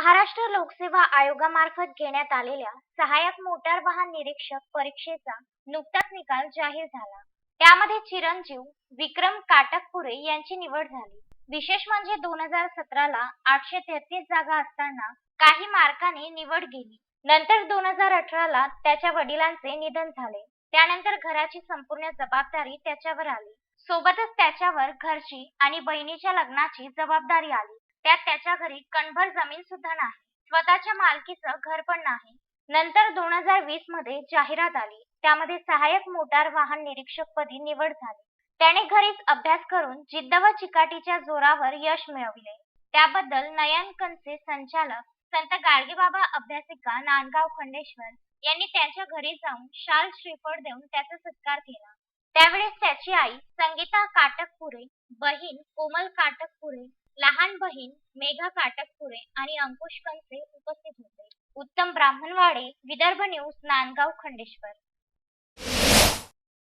महाराष्ट्र लोकसेवा आयोगामार्फत घेण्यात आलेल्या सहाय्यक मोटार वाहन निरीक्षक परीक्षेचा नुकताच निकाल जाहीर झाला. त्यामध्ये चिरंजीव विक्रम काटकपुरे यांची निवड झाली. विशेष म्हणजे दोन हजार सतराला आठशे तेहतीस जागा असताना काही मार्काने निवड गेली. नंतर दोन हजार अठराला त्याच्या वडिलांचे निधन झाले. त्यानंतर घराची संपूर्ण जबाबदारी त्याच्यावर आली. सोबतच त्याच्यावर घरची आणि बहिणीच्या लग्नाची जबाबदारी आली. त्यात त्याच्या घरी कणभर जमीन सुद्धा नाही. स्वतःच्या मालकीचं घर पण नाही. नंतर दोन हजार वीसमध्ये जाहिरात आली. त्यामध्ये सहाय्यक मोटार वाहन निरीक्षक पदी निवड झाली. त्याने घरीच अभ्यास करून जिद्द व चिकाटीच्या जोरावर यश मिळवले. त्याबद्दल नयन कनसे संचालक संत गाडगेबाबा अभ्यासिका नांदगाव खंडेश्वर यांनी त्यांच्या घरी जाऊन शाल श्रीफळ देऊन त्याचा सत्कार केला. त्यावेळेस त्याची आई संगीता काटकपुरे बहीण कोमल काटकपुरे लहान बहीण मेघा काटकपुरे आणि अंकुश कंसे उपस्थित होते. उत्तम ब्राह्मणवाडे विदर्भ न्यूज नांदगाव खंडेश्वर.